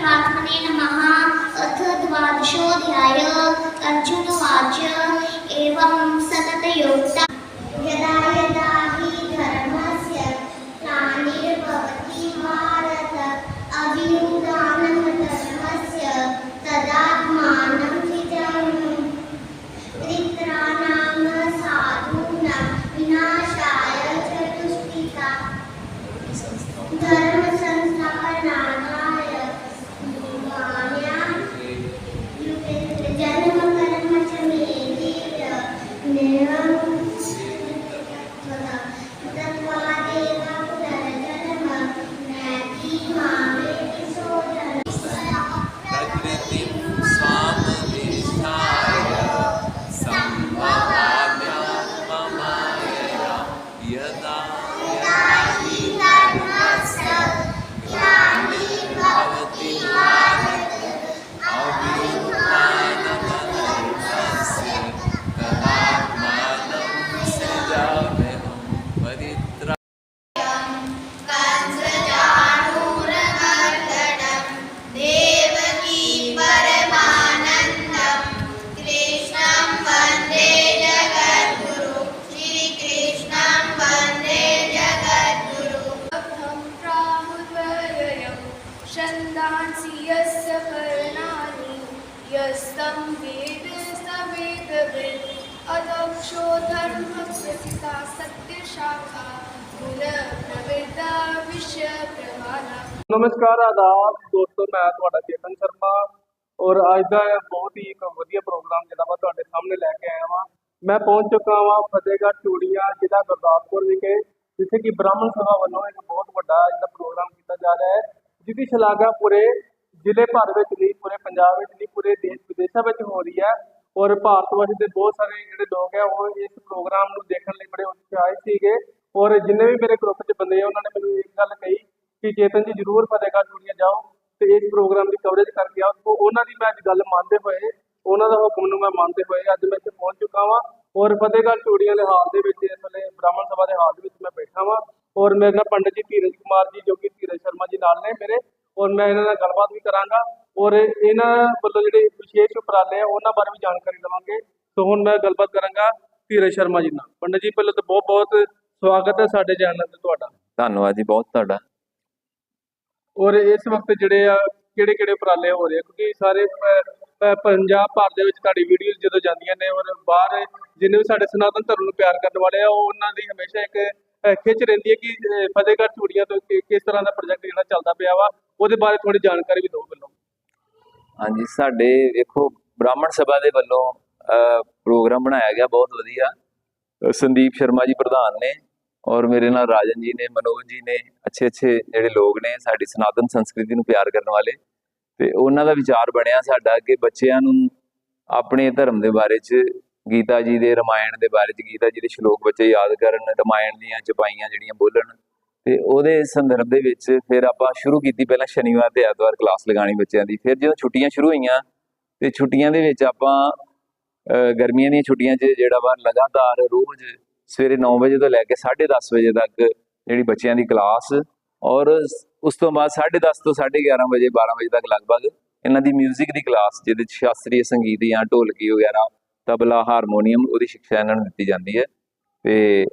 श्री परमात्मने नमः अथ द्वादशोऽध्याय अर्जुनवाच एवं सततयोक्ता यदा छन्दांसि यस्य पर्णानि यस्तं वेद स वेदवित् अदक्षो धर्मप्रसिता सत्यशाखा गुणप्रवृत्ता विषयप्रवाला ਨਮਸਕਾਰ ਆਦਾਬ ਦੋਸਤੋ ਮੈਂ ਤੁਹਾਡਾ ਚੇਤਨ ਸ਼ਰਮਾ ਔਰ ਅੱਜ ਦਾ ਇਹ ਬਹੁਤ ਹੀ ਇੱਕ ਵਧੀਆ ਪ੍ਰੋਗਰਾਮ ਜਿਹੜਾ ਮੈਂ ਤੁਹਾਡੇ ਸਾਹਮਣੇ ਲੈ ਕੇ ਆਇਆ ਹਾਂ ਮੈਂ ਪਹੁੰਚ ਚੁੱਕਾ ਹਾਂ ਫਤਿਹਗੜ੍ਹ ਚੂੜੀਆਂ ਜ਼ਿਲ੍ਹਾ ਗੁਰਦਾਸਪੁਰ ਵਿਖੇ ਜਿੱਥੇ ਕਿ ਬ੍ਰਾਹਮਣ ਸਭਾ ਵੱਲੋਂ ਇੱਕ ਬਹੁਤ ਵੱਡਾ ਜਿਹੜਾ ਪ੍ਰੋਗਰਾਮ ਕੀਤਾ ਜਾ ਰਿਹਾ ਹੈ ਜਿਹਦੀ ਸ਼ਲਾਘਾ ਪੂਰੇ ਜ਼ਿਲ੍ਹੇ ਭਰ ਵਿੱਚ ਨਹੀਂ, ਪੂਰੇ ਪੰਜਾਬ ਵਿੱਚ ਨਹੀਂ, ਪੂਰੇ ਦੇਸ਼ ਵਿਦੇਸ਼ਾਂ ਵਿੱਚ ਹੋ ਰਹੀ ਹੈ ਔਰ ਭਾਰਤ ਵਰਗੇ ਦੇ ਬਹੁਤ ਸਾਰੇ ਜਿਹੜੇ ਲੋਕ ਹੈ ਉਹ ਇਸ ਪ੍ਰੋਗਰਾਮ ਨੂੰ ਦੇਖਣ ਲਈ ਬੜੇ ਉਤਸ਼ਾਹਿਤ ਸੀਗੇ ਔਰ ਜਿੰਨੇ ਵੀ ਮੇਰੇ ਗਰੁੱਪ 'ਚ ਬੰਦੇ ਆ, ਉਹਨਾਂ ਨੇ ਮੈਨੂੰ ਇੱਕ ਗੱਲ ਕਹੀ ਕਿ ਚੇਤਨ ਜੀ ਜ਼ਰੂਰ ਫਤਿਹਗੜ੍ਹ ਚੂੜੀਆਂ ਜਾਓ ਤੇ ਇਸ ਪ੍ਰੋਗਰਾਮ ਦੀ ਕਵਰੇਜ ਕਰਕੇ ਆਓ। ਤੋਂ ਉਹਨਾਂ ਦੀ ਮੈਂ ਅੱਜ ਗੱਲ ਮੰਨਦੇ ਹੋਏ, ਉਹਨਾਂ ਦਾ ਹੁਕਮ ਨੂੰ ਮੈਂ ਮੰਨਦੇ ਹੋਏ ਅੱਜ ਮੈਂ ਇੱਥੇ ਪਹੁੰਚ ਚੁੱਕਾ ਵਾਂ ਔਰ ਫਤਿਹਗੜ੍ਹ ਚੂੜੀਆਂ ਦੇ ਹਾਲ ਦੇ ਵਿੱਚ, ਇਸ ਵੇਲੇ ਬ੍ਰਾਹਮਣ ਸਭਾ ਦੇ ਹਾਲ ਦੇ ਵਿੱਚ ਮੈਂ ਬੈਠਾ ਵਾਂ ਔਰ ਮੇਰੇ ਨਾਲ ਪੰਡਿਤ ਜੀ ਧੀਰਜ ਕੁਮਾਰ ਜੀ, ਜੋ ਕਿ ਧੀਰਜ ਸ਼ਰਮਾ ਜੀ ਨਾਲ ਨੇ ਮੇਰੇ ਔਰ ਮੈਂ ਇਹਨਾਂ ਨਾਲ ਗੱਲਬਾਤ ਵੀ ਕਰਾਂਗਾ ਔਰ ਇਹਨਾਂ ਵੱਲੋਂ ਜਿਹੜੇ ਵਿਸ਼ੇਸ਼ ਉਪਰਾਲੇ ਆ ਉਹਨਾਂ ਬਾਰੇ ਵੀ ਜਾਣਕਾਰੀ ਲਵਾਂਗੇ। ਸੋ ਹੁਣ ਮੈਂ ਗੱਲਬਾਤ ਕਰਾਂਗਾ ਧੀਰਜ ਸ਼ਰਮਾ ਜੀ ਨਾਲ। ਪੰਡਿਤ ਜੀ ਪਹਿਲਾਂ ਤਾਂ ਬਹੁਤ ਬਹੁਤ ਸਵਾਗਤ ਹੈ ਸਾਡੇ ਚੈਨਲ ਤੇ ਤੁਹਾਡਾ। ਧੰਨਵਾਦ ਜੀ ਬਹੁਤ ਤੁਹਾਡਾ। ਔਰ ਇਸ ਵਕਤ ਜਿਹੜੇ ਆ ਕਿਹੜੇ ਕਿਹੜੇ ਉਪਰਾਲੇ ਹੋ ਰਹੇ ਆ? ਕਿਉਂਕਿ ਸਾਰੇ ਪੰਜਾਬ ਭਰ ਦੇ ਵਿੱਚ ਤੁਹਾਡੀ ਵੀਡੀਓਜ਼ ਜਦੋਂ ਜਾਂਦੀਆਂ ਨੇ ਔਰ ਬਾਹਰ ਜਿੰਨੇ ਵੀ ਸਾਡੇ ਸਨਾਤਨ ਧਰਮ ਨੂੰ ਪਿਆਰ ਕਰਨ ਵਾਲੇ ਆ ਉਹ ਉਹਨਾਂ ਦੀ ਹਮੇਸ਼ਾ ਇੱਕ ਖਿੱਚ ਰਹਿੰਦੀ ਹੈ ਕਿ ਫਤਿਹਗੜ੍ਹ ਚੂੜੀਆਂ ਤੋਂ ਕਿਸ ਤਰ੍ਹਾਂ ਦਾ ਪ੍ਰੋਜੈਕਟ ਜਿਹੜਾ ਚੱਲਦਾ ਪਿਆ ਵਾ, ਉਹਦੇ ਬਾਰੇ ਥੋੜੀ ਜਾਣਕਾਰੀ ਵੀ ਦਿਓ ਮੈਨੂੰ। ਹਾਂਜੀ, ਸਾਡੇ ਵੇਖੋ, ਬ੍ਰਾਹਮਣ ਸਭਾ ਦੇ ਵੱਲੋਂ ਪ੍ਰੋਗਰਾਮ ਬਣਾਇਆ ਗਿਆ, ਬਹੁਤ ਵਧੀਆ। ਸੰਦੀਪ ਸ਼ਰਮਾ ਜੀ ਪ੍ਰਧਾਨ ਨੇ ਔਰ ਮੇਰੇ ਨਾਲ ਰਾਜਨ ਜੀ ਨੇ, ਮਨੋਜ ਜੀ ਨੇ ਅੱਛੇ ਅੱਛੇ ਜਿਹੜੇ ਲੋਕ ਨੇ, ਸਾਡੀ ਸਨਾਤਨ ਸੰਸਕ੍ਰਿਤੀ ਨੂੰ ਪਿਆਰ ਕਰਨ ਵਾਲੇ। ਤੇ ਉਹਨਾਂ ਦਾ ਵਿਚਾਰ ਬਣਿਆ ਸਾਡਾ ਕਿ ਬੱਚਿਆਂ ਨੂੰ ਆਪਣੇ ਧਰਮ ਦੇ ਬਾਰੇ ਚ ਗੀਤਾ ਜੀ ਦੇ ਰਮਾਇਣ ਦੇ ਬਾਰੇ ਚ, ਗੀਤਾ ਜੀ ਦੇ ਸ਼ਲੋਕ ਬੱਚੇ ਯਾਦ ਕਰਨ, ਰਮਾਇਣ ਦੀਆਂ ਚਪਾਈਆਂ ਜਿਹੜੀਆਂ ਬੋਲਣ ਤੇ ਉਹਦੇ ਸੰਦਰਭ ਦੇ ਵਿੱਚ ਫਿਰ ਆਪਾਂ ਸ਼ੁਰੂ ਕੀਤੀ ਪਹਿਲਾਂ ਸ਼ਨੀਵਾਰ ਤੇ ਐਤਵਾਰ ਕਲਾਸ ਲਗਾਣੀ ਬੱਚਿਆਂ ਦੀ, ਫਿਰ ਜਦੋਂ ਛੁੱਟੀਆਂ ਸ਼ੁਰੂ ਹੋਈਆਂ ਤੇ ਛੁੱਟੀਆਂ ਦੇ ਵਿੱਚ ਆਪਾਂ ਗਰਮੀਆਂ ਦੀਆਂ ਛੁੱਟੀਆਂ 'ਚ ਜਿਹੜਾ ਵਾ ਲਗਾਤਾਰ ਰੋਜ਼ ਸਵੇਰੇ 9 ਵਜੇ ਤੋਂ ਲੈ ਕੇ 10:30 ਵਜੇ ਤੱਕ ਜਿਹੜੀ ਬੱਚਿਆਂ ਦੀ ਕਲਾਸ ਔਰ ਉਸ ਤੋਂ ਬਾਅਦ 10:30 ਤੋਂ 11:30 ਵਜੇ 12 ਵਜੇ ਤੱਕ ਲਗਭਗ ਇਹਨਾਂ ਦੀ 뮤직 ਦੀ ਕਲਾਸ ਜਿਹਦੇ ਵਿੱਚ ਸ਼ਾਸਤਰੀ ਸੰਗੀਤ ਜਾਂ ਢੋਲਕੀ ਵਗੈਰਾ ਤਬਲਾ ਹਾਰਮੋਨੀਅਮ ਉਹਦੀ ਸਿੱਖਿਆ ਇਹਨਾਂ ਨੂੰ ਦਿੱਤੀ ਜਾਂਦੀ ਹੈ ਤੇ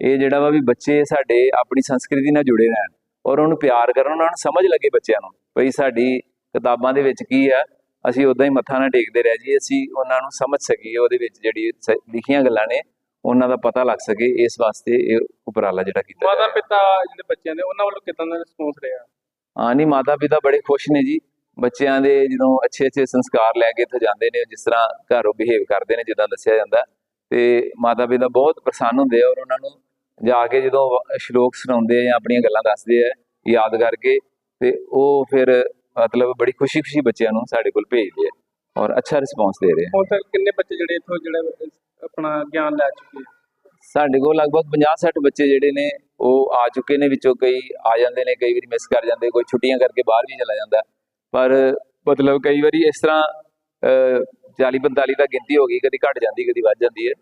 ਇਹ ਜਿਹੜਾ ਵਾ ਵੀ ਬੱਚੇ ਸਾਡੇ ਆਪਣੀ ਸੰਸਕ੍ਰਿਤੀ ਨਾਲ ਜੁੜੇ ਰਹਿਣ ਔਰ ਉਹਨੂੰ ਪਿਆਰ ਕਰਨ ਉਹਨਾਂ ਨੂੰ ਸਮਝ ਲੱਗੇ ਬੱਚਿਆਂ ਨੂੰ ਭਈ ਸਾਡੀ ਕਿਤਾਬਾਂ ਦੇ ਵਿੱਚ ਕੀ ਆ ਅਸੀਂ ਉਦਾਂ ਹੀ ਮੱਥਾ ਨਾ ਟੇਕਦੇ ਰਹਿ ਜਾਈਏ ਅਸੀਂ ਉਹਨਾਂ ਨੂੰ ਸਮਝ ਸਕੀਏ ਉਹਦੇ ਵਿੱਚ ਜਿਹੜੀ ਲਿਖੀਆਂ ਗੱਲਾਂ ਨੇ ਉਹਨਾਂ ਦਾ ਪਤਾ ਲੱਗ ਸਕੇ ਇਸ ਵਾਸਤੇ ਇਹ ਉਪਰਾਲਾ ਜਿਹੜਾ ਕੀਤਾ ਮਾਤਾ ਜਾ। ਪਿਤਾ ਜਿਹੜੇ ਬੱਚਿਆਂ ਦੇ ਉਹਨਾਂ ਵੱਲੋਂ ਕਿਦਾਂ ਦਾ ਰਿਸਪੌਂਸ ਰਿਹਾ ਹਾਂ ਨਹੀਂ ਮਾਤਾ ਪਿਤਾ ਬੜੇ ਖੁਸ਼ ਨੇ ਜੀ ਬੱਚਿਆਂ ਦੇ ਜਦੋਂ ਅੱਛੇ ਅੱਛੇ ਸੰਸਕਾਰ ਲੈ ਕੇ ਇੱਥੇ ਜਾਂਦੇ ਨੇ ਜਿਸ ਤਰ੍ਹਾਂ ਘਰੋਂ ਬਿਹੇਵ ਕਰਦੇ ਨੇ ਜਿੱਦਾਂ ਦੱਸਿਆ ਜਾਂਦਾ ਤੇ ਮਾਤਾ ਪਿਤਾ ਬਹੁਤ ਪ੍ਰਸੰਨ ਹੁੰਦੇ ਆ ਔਰ ਉਹਨਾਂ ਨੂੰ ਜਾ ਕੇ ਜਦੋਂ ਸ਼ਲੋਕ ਸੁਣਾਉਂਦੇ ਆ ਜਾਂ ਆਪਣੀਆਂ ਗੱਲਾਂ ਦੱਸਦੇ ਆ ਯਾਦ ਕਰਕੇ ਤੇ ਉਹ ਫਿਰ ਮਤਲਬ ਬੜੀ ਖੁਸ਼ੀ-ਖੁਸ਼ੀ ਬੱਚਿਆਂ ਨੂੰ ਸਾਡੇ ਕੋਲ ਭੇਜਦੇ ਆ ਔਰ ਅੱਛਾ ਰਿਸਪੌਂਸ ਦੇ ਰਹੇ ਆ ਹੁਣ ਤੱਕ ਕਿੰਨੇ ਬੱਚੇ ਜਿਹੜੇ ਇੱਥੋਂ ਜਿਹੜੇ ਆਪਣਾ ਗਿਆਨ ਲੈ ਚੁੱਕੇ? ਸਾਡੇ ਕੋਲ ਲਗਭਗ 50-60 ਬੱਚੇ ਜਿਹੜੇ ਨੇ ਉਹ ਆ ਚੁੱਕੇ ਨੇ ਵਿੱਚੋਂ ਕਈ ਆ ਜਾਂਦੇ ਨੇ ਕਈ ਵਾਰੀ ਮਿਸ ਕਰ ਜਾਂਦੇ ਕੋਈ ਛੁੱਟੀਆਂ ਕਰਕੇ ਬਾਹਰ ਵੀ ਚਲਾ ਜਾਂਦਾ ਪਰ ਮਤਲਬ ਕਈ ਵਾਰੀ ਇਸ ਤਰ੍ਹਾਂ 40-45 ਦਾ ਗਿਣਤੀ ਹੋ ਗਈ, ਕਦੀ ਘਟ ਜਾਂਦੀ, ਕਦੀ ਵੱਧ ਜਾਂਦੀ ਹੈ।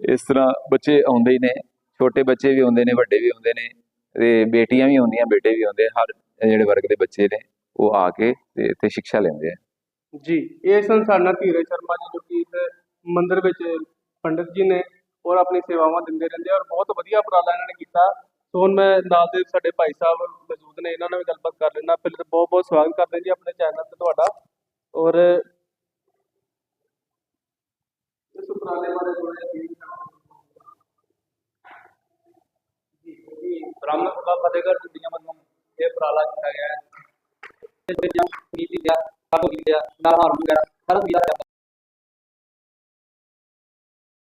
ਇਸ ਤਰ੍ਹਾਂ ਬੱਚੇ ਆਉਂਦੇ ਹੀ ਨੇ, ਛੋਟੇ ਬੱਚੇ ਵੀ ਆਉਂਦੇ ਨੇ, ਵੱਡੇ ਵੀ ਆਉਂਦੇ ਨੇ, ਤੇ ਬੇਟੀਆਂ ਵੀ ਆਉਂਦੀਆਂ, ਬੇਟੇ ਵੀ ਆਉਂਦੇ ਹਰ ਜਿਹੜੇ ਵਰਗ ਦੇ ਬੱਚੇ ਨੇ, ਉਹ ਆ ਕੇ ਤੇ ਇੱਥੇ ਸਿੱਖਿਆ ਲੈਂਦੇ ਆ। ਜੀ, ਇਹ ਸਨ ਧੀਰਜ ਸ਼ਰਮਾ ਜੀ, ਜੋ ਕਿ ਇਸ ਮੰਦਿਰ ਵਿੱਚ ਪੰਡਿਤ ਜੀ ਨੇ ਔਰ ਆਪਣੀ ਸੇਵਾਵਾਂ ਦਿੰਦੇ ਰਹਿੰਦੇ ਆ ਔਰ ਬਹੁਤ ਵਧੀਆ ਉਪਰਾਲਾ ਇਹਨਾਂ ਨੇ ਕੀਤਾ। ਸੋ ਹੁਣ ਮੈਂ ਨਾਲ ਦੇ ਸਾਡੇ ਭਾਈ ਸਾਹਿਬ ਮੌਜੂਦ ਨੇ, ਇਹਨਾਂ ਨਾਲ ਵੀ ਗੱਲਬਾਤ ਕਰ ਲੈਣਾ ਪਹਿਲੇ ਬਹੁਤ ਬਹੁਤ ਸਵਾਗਤ ਕਰਦੇ ਜੀ ਆਪਣੇ ਚੈਨਲ ਤੇ ਤੁਹਾਡਾ। ਔਰ ਇਸ ਉਪਰਾਲੇ ਬਾਰੇ ਥੋੜਾ ਜੀ ਜੀ ਬ੍ਰਾਹਮਣ ਸਭਾ ਫਤਿਹਗੜ੍ਹ ਦੁਨੀਆ ਵੱਲੋਂ ਇਹ ਉਪਰਾਲਾ ਕੀਤਾ ਗਿਆ ਹੈ। ਨੀਤੀ ਦਾ ਸਭ ਵਿਦਿਆ ਦਾ ਹਾਰ ਵਗੈਰਾ, ਸਾਰਾ ਵਿਦਿਆ